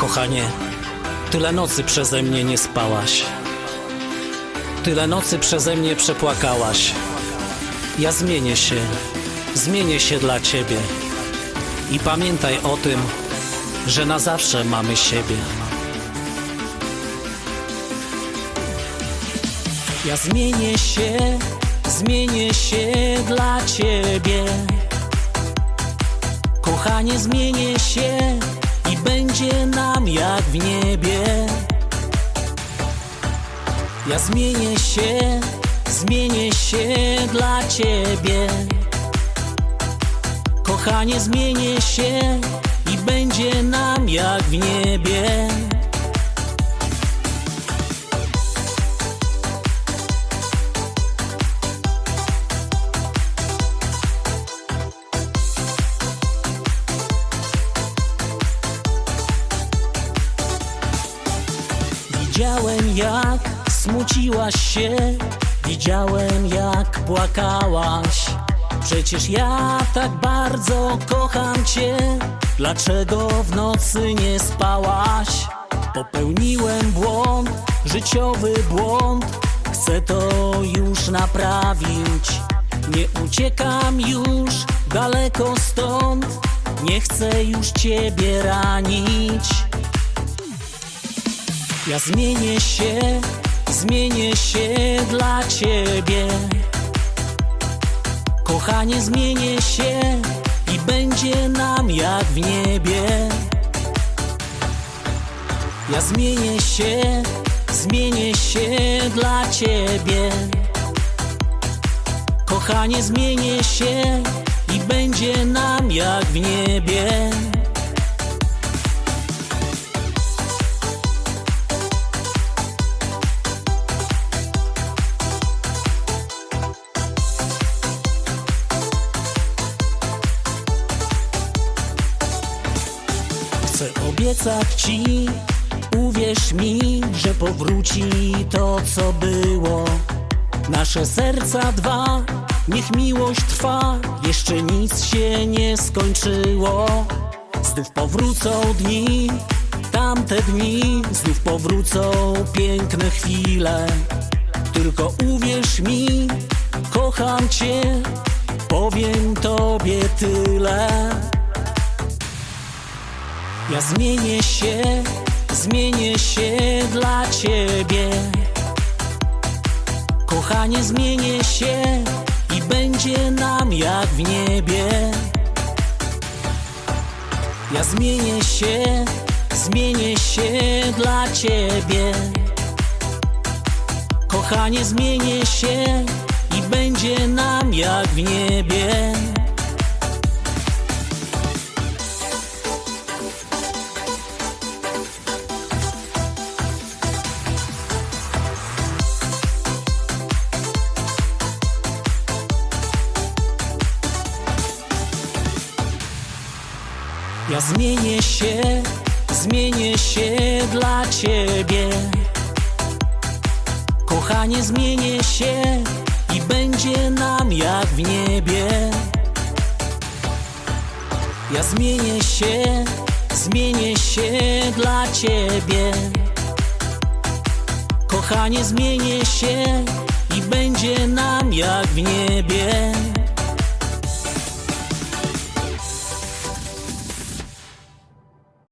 Kochanie, tyle nocy przeze mnie nie spałaś. Tyle nocy przeze mnie przepłakałaś. Ja zmienię się, zmienię się dla ciebie. I pamiętaj o tym, że na zawsze mamy siebie. Ja zmienię się, zmienię się dla ciebie. Kochanie, zmienię się będzie nam jak w niebie. Ja zmienię się, zmienię się dla ciebie. Kochanie, zmienię się i będzie nam jak w niebie. Widziałem jak smuciłaś się, widziałem jak płakałaś. Przecież ja tak bardzo kocham cię, dlaczego w nocy nie spałaś? Popełniłem błąd, życiowy błąd, chcę to już naprawić. Nie uciekam już daleko stąd, nie chcę już ciebie ranić. Ja zmienię się, zmienię się dla ciebie. Kochanie, zmienię się i będzie nam jak w niebie. Ja zmienię się, zmienię się dla ciebie. Kochanie, zmienię się i będzie nam jak w niebie. Chcę obiecać ci, uwierz mi, że powróci to, co było. Nasze serca dwa, niech miłość trwa, jeszcze nic się nie skończyło. Znów powrócą dni, tamte dni, znów powrócą piękne chwile. Tylko uwierz mi, kocham cię, powiem tobie tyle. Ja zmienię się, zmienię się dla ciebie. Kochanie, zmienię się i będzie nam jak w niebie. Ja zmienię się, zmienię się dla ciebie. Kochanie, zmienię się i będzie nam jak w niebie. Ja zmienię się, zmienię się dla ciebie. Kochanie, zmienię się i będzie nam jak w niebie. Ja zmienię się, zmienię się dla ciebie. Kochanie, zmienię się i będzie nam jak w niebie.